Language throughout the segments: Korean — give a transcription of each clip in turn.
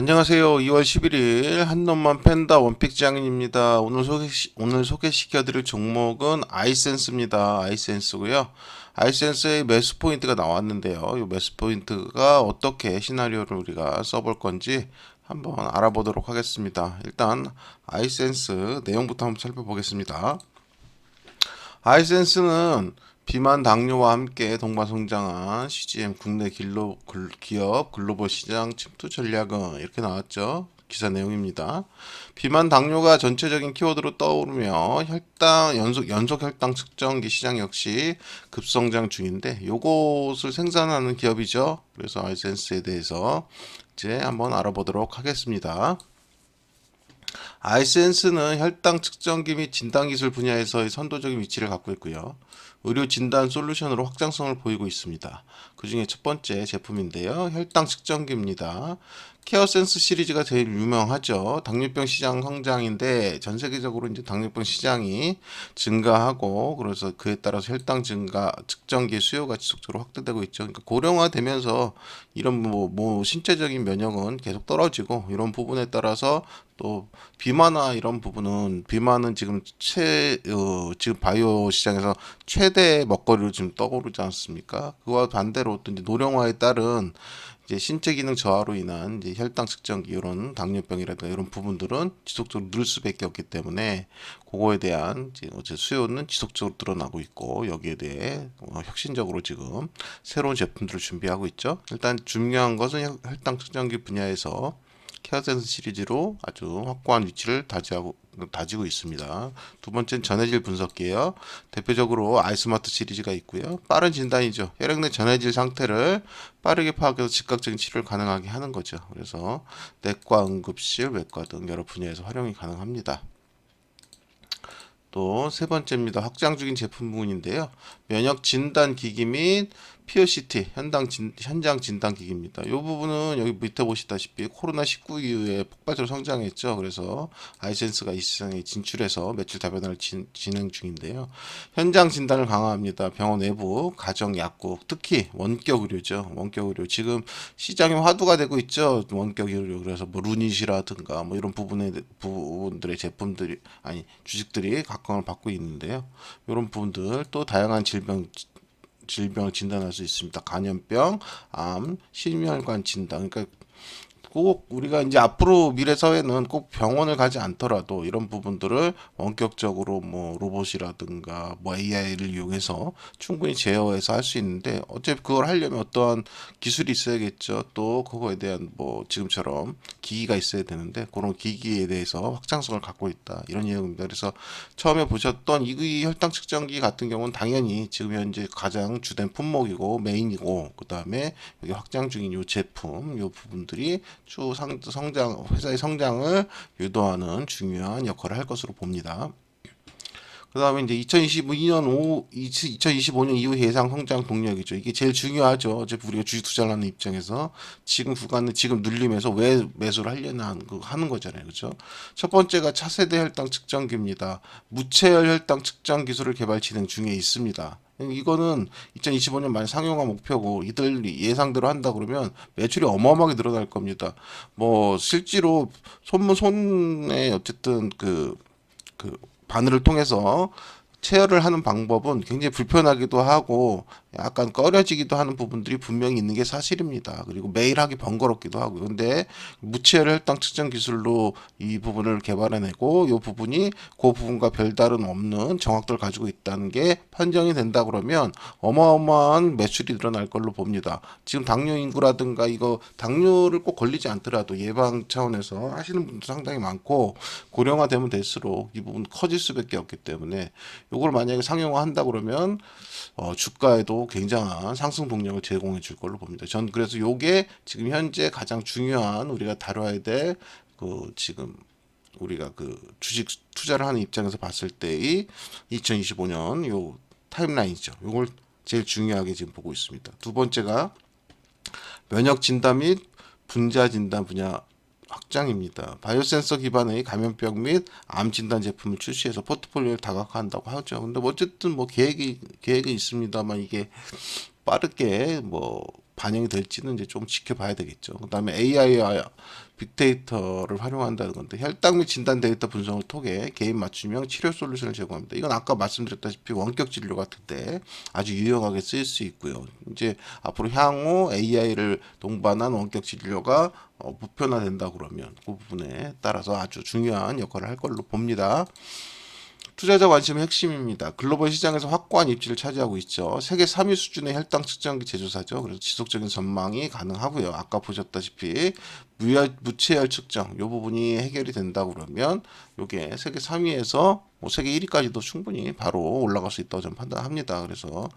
안녕하세요. 2월 11일 한놈만 팬다 원픽 장인입니다. 오늘 소개 오늘 소개시켜드릴 종목은 아이센스입니다. 아이센스고요. 아이센스의 매수 포인트가 나왔는데요. 이 매수 포인트가 어떻게 시나리오를 우리가 써볼 건지 한번 알아보도록 하겠습니다. 일단 아이센스 내용부터 한번 살펴보겠습니다. 아이센스는 비만 당뇨와 함께 동반 성장한 CGM 국내 길로, 글- 기업 글로벌 시장 침투 전략은 이렇게 나왔죠. 기사 내용입니다. 비만 당뇨가 전체적인 키워드로 떠오르며 혈당 연속 연속 혈당 측정기 시장 역시 급성장 중인데 요것을 생산하는 기업이죠. 그래서 아이센스에 대해서 이제 한번 알아보도록 하겠습니다. 아이센스는 혈당 측정기 및 진단 기술 분야에서의 선도적인 위치를 갖고 있고요. 의료 진단 솔루션으로 확장성을 보이고 있습니다. 그 중에 첫 번째 제품인데요. 혈당 측정기입니다. 케어센스 시리즈가 제일 유명하죠. 당뇨병 시장 성장인데 전 세계적으로 이제 당뇨병 시장이 증가하고 그래서 그에 따라서 혈당 증가 측정기 수요가 지속적으로 확대되고 있죠. 그러니까 고령화되면서 이런 뭐, 뭐 신체적인 면역은 계속 떨어지고 이런 부분에 따라서 또 비만화 이런 부분은 비만은 지금 최 어, 지금 바이오 시장에서 최대 먹거리로 지금 떠오르지 않습니까? 그와 반대로 또 이제 노령화에 따른 이제 신체 기능 저하로 인한 이제 혈당 측정기 이런 당뇨병이라든가 이런 부분들은 지속적으로 늘 수밖에 없기 때문에 그거에 대한 이제 어째 수요는 지속적으로 늘어나고 있고 여기에 대해 어, 혁신적으로 지금 새로운 제품들을 준비하고 있죠. 일단 중요한 것은 혈- 혈당 측정기 분야에서 케어센스 시리즈로 아주 확고한 위치를 다지하고 다지고 있습니다. 두 번째는 전해질 분석기예요. 대표적으로 아이스마트 시리즈가 있고요. 빠른 진단이죠. 혈액 내 전해질 상태를 빠르게 파악해서 즉각적인 치료를 가능하게 하는 거죠. 그래서 내과, 응급실, 외과 등 여러 분야에서 활용이 가능합니다. 또 세 번째입니다. 확장 중인 제품 부분인데요. 면역 진단 기기 및 POCT 현장 진, 현장 진단 기기입니다. 이 부분은 여기 밑에 보시다시피 코로나 19 이후에 폭발적으로 성장했죠. 그래서 아이센스가 이 시장에 진출해서 매출 다변화를 진, 진행 중인데요. 현장 진단을 강화합니다. 병원 외부 가정 약국 특히 원격 의료죠. 원격 의료 지금 시장에 화두가 되고 있죠. 원격 의료 그래서 뭐 루닛이라든가 뭐 이런 부분의 부분들의 제품들이 아니 주식들이 각광을 받고 있는데요. 이런 부분들 또 다양한 질병 질병을 진단할 수 있습니다. 간염병, 암, 심혈관 진단. 그러니까 꼭 우리가 이제 앞으로 미래 사회는 꼭 병원을 가지 않더라도 이런 부분들을 원격적으로 뭐 로봇이라든가 뭐 AI를 이용해서 충분히 제어해서 할 수 있는데 어차피 그걸 하려면 어떠한 기술이 있어야겠죠. 또 그거에 대한 뭐 지금처럼 기기가 있어야 되는데 그런 기기에 대해서 확장성을 갖고 있다 이런 내용입니다. 그래서 처음에 보셨던 이 혈당 측정기 같은 경우는 당연히 지금 현재 가장 주된 품목이고 메인이고 그 다음에 여기 확장 중인 요 제품 요 부분들이 추후 상, 성장 회사의 성장을 유도하는 중요한 역할을 할 것으로 봅니다. 그 다음에 이제 2022년 5, 2025년 이후 예상 성장 동력이죠. 이게 제일 중요하죠. 어차피 우리가 주식 투자를 하는 입장에서 지금 구간을 지금 눌리면서 왜 매수를 하려나 하는, 거잖아요. 그죠? 첫 번째가 차세대 혈당 측정기입니다. 무체열 혈당 측정 기술을 개발 진행 중에 있습니다. 이거는 2025년 말 상용화 목표고 이들 예상대로 한다 그러면 매출이 어마어마하게 늘어날 겁니다. 뭐 실제로 손문 손에 어쨌든 그그 바늘을 통해서 체열을 하는 방법은 굉장히 불편하기도 하고 약간 꺼려지기도 하는 부분들이 분명히 있는 게 사실입니다. 그리고 매일 하기 번거롭기도 하고요. 근데 무체열 혈당 측정 기술로 이 부분을 개발해내고 이 부분이 그 부분과 별다른 없는 정확도를 가지고 있다는 게 판정이 된다 그러면 어마어마한 매출이 늘어날 걸로 봅니다. 지금 당뇨 인구라든가 이거 당뇨를 꼭 걸리지 않더라도 예방 차원에서 하시는 분들 상당히 많고 고령화되면 될수록 이 부분 커질 수밖에 없기 때문에 이걸 만약에 상용화 한다 그러면 어, 주가에도 굉장한 상승 동력을 제공해 줄 걸로 봅니다. 전 그래서 요게 지금 현재 가장 중요한 우리가 다뤄야 될 그 지금 우리가 그 주식 투자를 하는 입장에서 봤을 때의 2025년 요 타임라인이죠. 요걸 제일 중요하게 지금 보고 있습니다. 두 번째가 면역 진단 및 분자 진단 분야 확장입니다. 바이오센서 기반의 감염병 및 암 진단 제품을 출시해서 포트폴리오를 다각화한다고 하죠. 근데 뭐 어쨌든 뭐 계획이 계획이 있습니다만 이게 빠르게 뭐 반영이 될지는 이제 좀 지켜봐야 되겠죠. 그다음에 AI와 빅데이터를 활용한다는 건데 혈당 및 진단 데이터 분석을 통해 개인 맞춤형 치료 솔루션을 제공합니다. 이건 아까 말씀드렸다시피 원격 진료 같은데 아주 유용하게 쓰일 수 있고요. 이제 앞으로 향후 AI를 동반한 원격 진료가 어, 보편화된다 그러면 그 부분에 따라서 아주 중요한 역할을 할 걸로 봅니다. 투자자 관심의 핵심입니다. 글로벌 시장에서 확고한 입지를 차지하고 있죠. 세계 3위 수준의 혈당 측정기 제조사죠. 그래서 지속적인 전망이 가능하고요. 아까 보셨다시피 무혈, 무체혈 측정 이 부분이 해결이 된다 그러면 이게 세계 3위에서 뭐 세계 1위까지도 충분히 바로 올라갈 수 있다고 저는 판단합니다. 그래서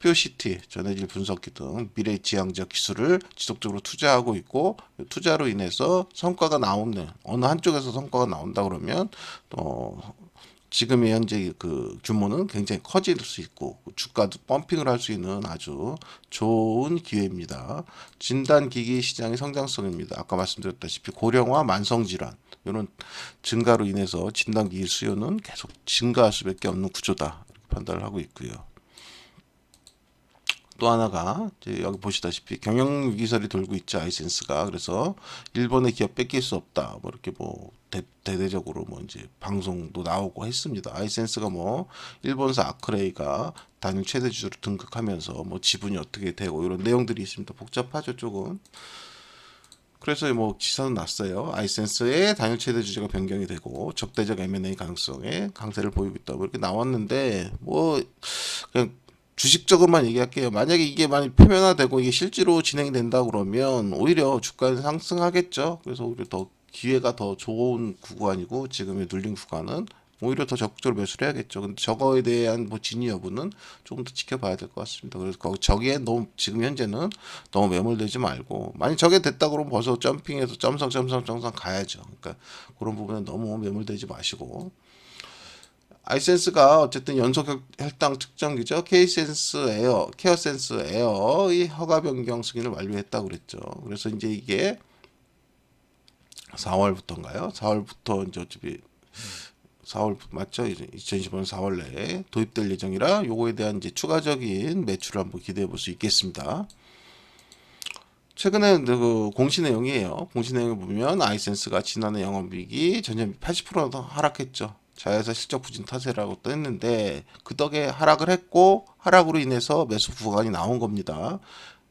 퓨어시티, 전해질 분석기 등 미래 지향적 기술을 지속적으로 투자하고 있고 투자로 인해서 성과가 나오는 어느 한쪽에서 성과가 나온다 그러면 또 지금의 현재 그 규모는 굉장히 커질 수 있고 주가도 펌핑을 할 수 있는 아주 좋은 기회입니다. 진단 기기 시장의 성장성입니다. 아까 말씀 드렸다시피 고령화 만성 질환 이런 증가로 인해서 진단기기 수요는 계속 증가할 수밖에 없는 구조다 판단을 하고 있고요. 또 하나가 여기 보시다시피 경영 위기설이 돌고 있죠 아이센스가. 그래서 일본의 기업 뺏길 수 없다 뭐 이렇게 뭐 대, 대대적으로 뭐 이제 방송도 나오고 했습니다. 아이센스가 뭐 일본사 아크레이가 단일 최대 주주로 등극하면서 뭐 지분이 어떻게 되고 이런 내용들이 있습니다. 복잡하죠 조금 그래서 뭐 기사도 났어요. 아이센스의 단일 최대 주주가 변경이 되고 적대적 M&A 가능성에 강세를 보이고 있다. 뭐 이렇게 나왔는데 뭐 그냥 주식적으로만 얘기할게요. 만약에 이게 많이 표면화되고 이게 실제로 진행이 된다 그러면 오히려 주가는 상승하겠죠. 그래서 오히려 더 기회가 더 좋은 구간이고 지금의 눌린 구간은 오히려 더 적극적으로 매수를 해야겠죠. 근데 저거에 대한 뭐 진위 여부는 조금 더 지켜봐야 될 것 같습니다. 그래서 거기 저기에 너무 지금 현재는 너무 매몰되지 말고 만약 저게 됐다 그러면 벌써 점핑해서 점성 점성 점성 가야죠. 그러니까 그런 부분에 너무 매몰되지 마시고 아이센스가 어쨌든 연속 혈- 혈당 측정기죠. 케이센스 에어, 케어센스 에어의 허가 변경 승인을 완료했다고 그랬죠. 그래서 이제 이게 4월부터인가요? 4월부터 이제 어차피 4월 맞죠? 이제 2025년 4월 내에 도입될 예정이라 요거에 대한 이제 추가적인 매출을 한번 기대해 볼 수 있겠습니다. 최근에 그 공시 내용이에요. 공시 내용을 보면 아이센스가 지난해 영업이익이 전년 80%더 하락했죠. 자회사 실적 부진 타세라고 또 했는데 그 덕에 하락을 했고 하락으로 인해서 매수 구간이 나온 겁니다.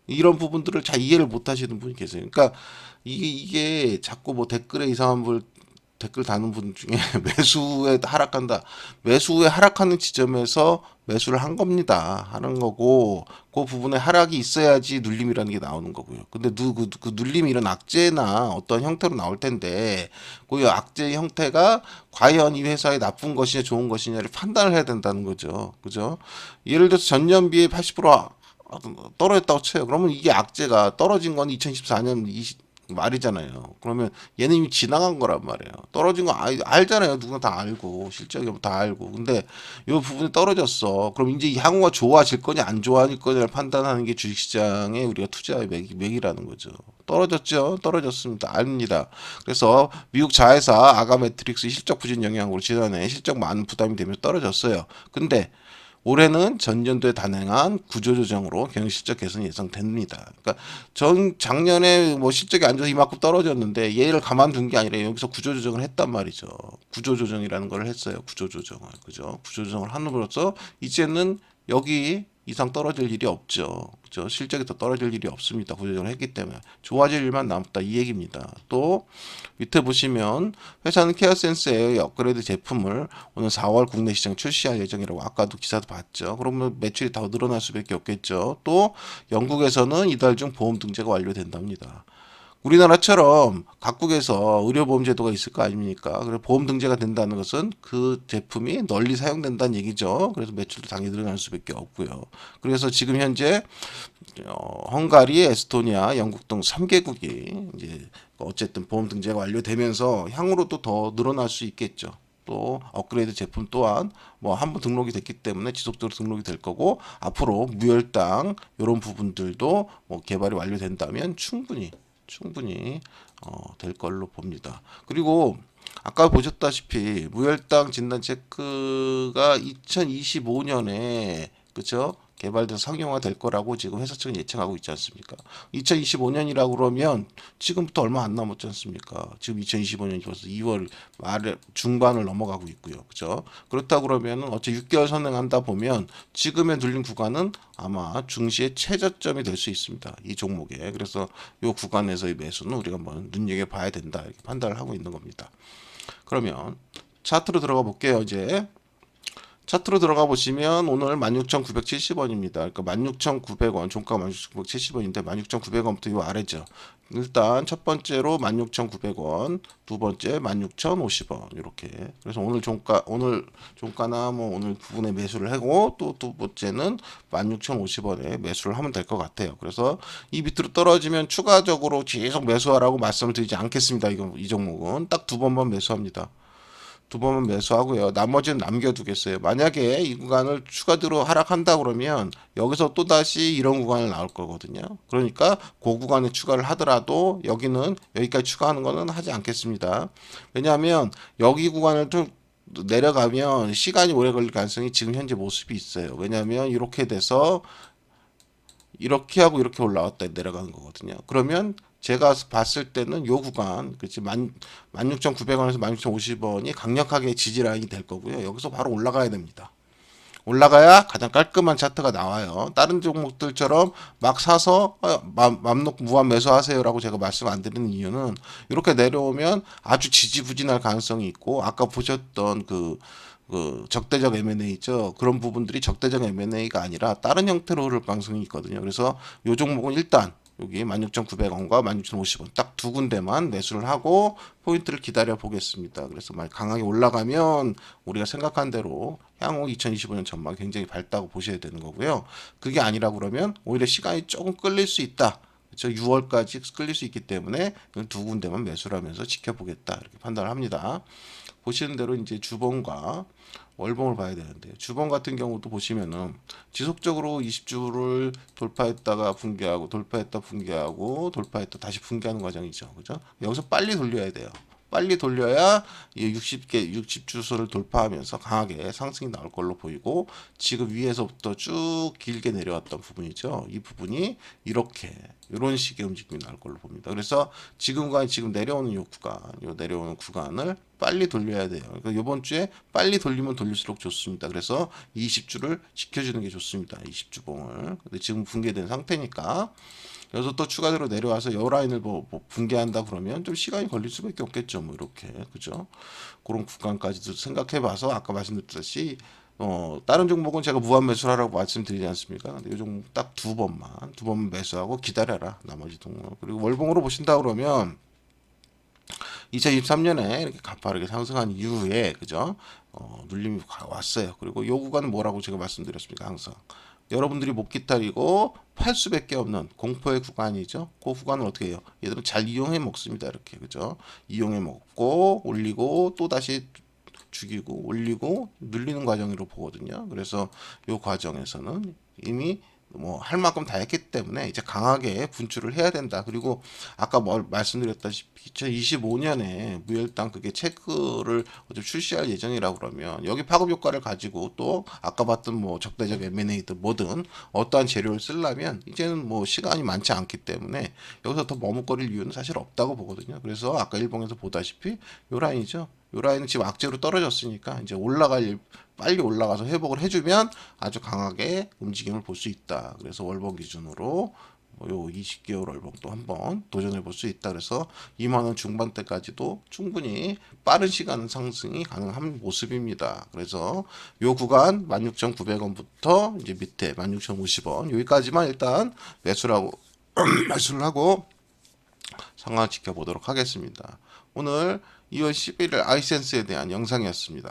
이런 부분들을 잘 이해를 못 하시는 분이 계세요. 그러니까 이게 이게 자꾸 뭐 댓글에 이상한 분 댓글 다는 분 중에 매수에 하락한다. 매수에 하락하는 지점에서 매수를 한 겁니다. 하는 거고 그 부분에 하락이 있어야지 눌림이라는 게 나오는 거고요. 근데 누, 그, 그 눌림이 이런 악재나 어떤 형태로 나올 텐데 그 악재 형태가 과연 이 회사에 나쁜 것이냐 좋은 것이냐를 판단을 해야 된다는 거죠. 그죠? 예를 들어서 전년비에 80% 떨어졌다고 쳐요. 그러면 이게 악재가 떨어진 건 2014년 20, 말이잖아요. 그러면 얘는 이미 지나간 거란 말이에요. 떨어진 거 알, 알잖아요. 누구나 다 알고 실적이 다 알고. 근데 이 부분이 떨어졌어. 그럼 이제 이 향후가 좋아질 거냐 안 좋아질 거냐를 판단하는 게 주식시장에 우리가 투자의 맥, 맥이라는 거죠. 떨어졌죠. 떨어졌습니다. 압니다. 그래서 미국 자회사 아가메트릭스 실적 부진 영향으로 지난해 실적 많은 부담이 되면서 떨어졌어요. 근데 올해는 전년도에 단행한 구조조정으로 경영 실적 개선이 예상됩니다. 그러니까 전 작년에 뭐 실적이 안 좋아서 이만큼 떨어졌는데 얘를 가만둔 게 아니라 여기서 구조조정을 했단 말이죠. 구조조정이라는 걸 했어요. 구조조정을 그죠? 구조조정을 함으로써 이제는 여기 이상 떨어질 일이 없죠. 그죠? 실적이 더 떨어질 일이 없습니다. 구조조정을 했기 때문에 좋아질 일만 남았다 이 얘기입니다. 또 밑에 보시면 회사는 케어센스의 업그레이드 제품을 오늘 4월 국내 시장 출시할 예정이라고 아까도 기사도 봤죠. 그러면 매출이 더 늘어날 수밖에 없겠죠. 또 영국에서는 이달 중 보험 등재가 완료된답니다. 우리나라처럼 각국에서 의료보험 제도가 있을 거 아닙니까? 그래서 보험 등재가 된다는 것은 그 제품이 널리 사용된다는 얘기죠. 그래서 매출도 당연히 늘어날 수밖에 없고요. 그래서 지금 현재 어, 헝가리, 에스토니아, 영국 등 3개국이 이제 어쨌든 보험 등재가 완료되면서 향후로도 더 늘어날 수 있겠죠. 또 업그레이드 제품 또한 뭐 한 번 등록이 됐기 때문에 지속적으로 등록이 될 거고 앞으로 무혈당 이런 부분들도 뭐 개발이 완료된다면 충분히 충분히 어, 될 걸로 봅니다. 그리고 아까 보셨다시피 무혈당 진단 체크가 2025년에 그쵸? 개발돼서 상용화 될 거라고 지금 회사 측은 예측하고 있지 않습니까? 2025년이라고 그러면 지금부터 얼마 안 남았지 않습니까? 지금 2025년이 벌써 2월 말에 중반을 넘어가고 있고요. 그죠? 그렇다 그러면은 어째 6개월 선행한다 보면 지금의 눌린 구간은 아마 중시의 최저점이 될 수 있습니다. 이 종목에. 그래서 이 구간에서의 매수는 우리가 한번 눈여겨 봐야 된다. 이렇게 판단을 하고 있는 겁니다. 그러면 차트로 들어가 볼게요. 이제 차트로 들어가 보시면 오늘 16,970원입니다. 그러니까 16,900원, 종가 16,970원인데 16,900원부터 요 아래죠. 일단 첫 번째로 16,900원, 두 번째 16,050원 이렇게. 그래서 오늘 종가 오늘 종가나 뭐 오늘 부분에 매수를 하고 또 두 번째는 16,050원에 매수를 하면 될 것 같아요. 그래서 이 밑으로 떨어지면 추가적으로 계속 매수하라고 말씀을 드리지 않겠습니다. 이거 이 종목은 딱 두 번만 매수합니다. 두 번만 매수하고요. 나머지는 남겨두겠어요. 만약에 이 구간을 추가적으로 하락한다 그러면 여기서 또 다시 이런 구간을 나올 거거든요. 그러니까 그 구간에 추가를 하더라도 여기는 여기까지 추가하는 거는 하지 않겠습니다. 왜냐하면 여기 구간을 좀 내려가면 시간이 오래 걸릴 가능성이 지금 현재 모습이 있어요. 왜냐하면 이렇게 돼서 이렇게 하고 이렇게 올라왔다 내려가는 거거든요. 그러면 제가 봤을 때는 요 구간, 그치, 만, 16,900원에서 16,050원이 강력하게 지지 라인이 될 거고요. 여기서 바로 올라가야 됩니다. 올라가야 가장 깔끔한 차트가 나와요. 다른 종목들처럼 막 사서 어, 맘, 맘 놓고 무한 매수하세요라고 제가 말씀 안 드리는 이유는 이렇게 내려오면 아주 지지부진할 가능성이 있고 아까 보셨던 그, 그 적대적 M&A 있죠. 그런 부분들이 적대적 M&A가 아니라 다른 형태로 흐를 가능성이 있거든요. 그래서 요 종목은 일단 여기 16,900원과 16,050원 딱 두 군데만 매수를 하고 포인트를 기다려 보겠습니다. 그래서 만약 강하게 올라가면 우리가 생각한 대로 향후 2025년 전망 굉장히 밝다고 보셔야 되는 거고요. 그게 아니라 그러면 오히려 시간이 조금 끌릴 수 있다. 그렇죠? 6월까지 끌릴 수 있기 때문에 두 군데만 매수를 하면서 지켜보겠다 이렇게 판단을 합니다. 보시는 대로 이제 주봉과 월봉을 봐야 되는데 주봉 같은 경우도 보시면은 지속적으로 20주를 돌파했다가 붕괴하고 돌파했다 붕괴하고 돌파했다 다시 붕괴하는 과정이죠. 그죠? 여기서 빨리 돌려야 돼요. 빨리 돌려야 이 60개 60 주소를 돌파하면서 강하게 상승이 나올 걸로 보이고 지금 위에서부터 쭉 길게 내려왔던 부분이죠. 이 부분이 이렇게 이런 식의 움직임이 나올 걸로 봅니다. 그래서 지금과 지금 내려오는 요 구간, 요 내려오는 구간을 빨리 돌려야 돼요. 그러니까 이번 주에 빨리 돌리면 돌릴수록 좋습니다. 그래서 20주를 지켜주는 게 좋습니다. 20주 봉을. 근데 지금 붕괴된 상태니까 여기서 또 추가적으로 내려와서 여 라인을 뭐, 뭐 붕괴한다 그러면 좀 시간이 걸릴 수밖에 없겠죠. 뭐 이렇게 그죠? 그런 구간까지도 생각해 봐서 아까 말씀드렸듯이 어 다른 종목은 제가 무한 매수하라고 말씀드리지 않습니까? 근데 이 종목 딱 두 번만 두 번만 매수하고 기다려라 나머지 종목 그리고 월봉으로 보신다 그러면 2023년에 이렇게 가파르게 상승한 이후에 그죠? 어, 눌림이 가- 왔어요. 그리고 요 구간은 뭐라고 제가 말씀드렸습니까? 항상 여러분들이 못 기다리고 팔 수밖에 없는 공포의 구간이죠. 그 구간을 어떻게 해요? 얘들은 잘 이용해 먹습니다. 이렇게 그죠? 이용해 먹고 올리고 또 다시 죽이고 올리고 늘리는 과정으로 보거든요. 그래서 요 과정에서는 이미 뭐 할 만큼 다 했기 때문에 이제 강하게 분출을 해야 된다. 그리고 아까 뭐 말씀드렸다시피 2025년에 무혈당 그게 체크를 어차피 출시할 예정이라고 그러면 여기 파급 효과를 가지고 또 아까 봤던 뭐 적대적 M&A든 뭐든 어떠한 재료를 쓰려면 이제는 뭐 시간이 많지 않기 때문에 여기서 더 머뭇거릴 이유는 사실 없다고 보거든요. 그래서 아까 일봉에서 보다시피 요 라인이죠. 요 라인은 지금 악재로 떨어졌으니까 이제 올라갈 일- 빨리 올라가서 회복을 해주면 아주 강하게 움직임을 볼 수 있다. 그래서 월봉 기준으로 뭐요 20개월 월봉도 한번 도전해 볼 수 있다. 그래서 2만 원 중반대까지도 충분히 빠른 시간 상승이 가능한 모습입니다. 그래서 요 구간 16,900원부터 이제 밑에 16,050원 여기까지만 일단 매수라고 매수를 하고 상황 지켜보도록 하겠습니다. 오늘 2월 11일 아이센스에 대한 영상이었습니다.